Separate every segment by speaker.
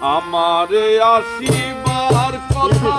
Speaker 1: আমার আসিবার কথা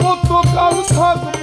Speaker 1: কতকাল থাকব?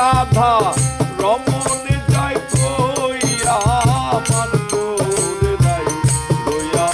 Speaker 1: রাধা রমন যাই কইয়া আমার করে যাই লইয়া